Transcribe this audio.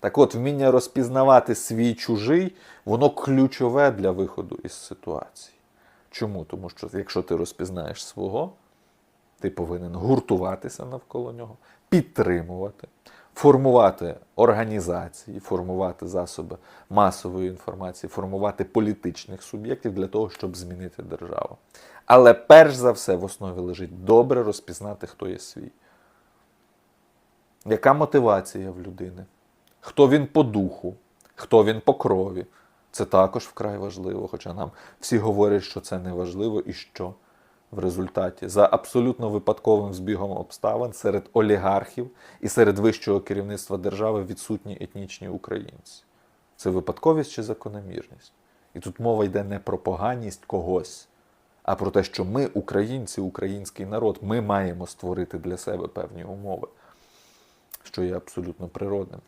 Так от, вміння розпізнавати свій чужий, воно ключове для виходу із ситуації. Чому? Тому що якщо ти розпізнаєш свого, ти повинен гуртуватися навколо нього, підтримувати, формувати організації, формувати засоби масової інформації, формувати політичних суб'єктів для того, щоб змінити державу. Але перш за все в основі лежить добре розпізнати, хто є свій. Яка мотивація в людини? Хто він по духу, хто він по крові. Це також вкрай важливо, хоча нам всі говорять, що це не важливо і що в результаті за абсолютно випадковим збігом обставин серед олігархів і серед вищого керівництва держави відсутні етнічні українці. Це випадковість чи закономірність? І тут мова йде не про поганість когось, а про те, що ми, українці, український народ, ми маємо створити для себе певні умови, що є абсолютно природним.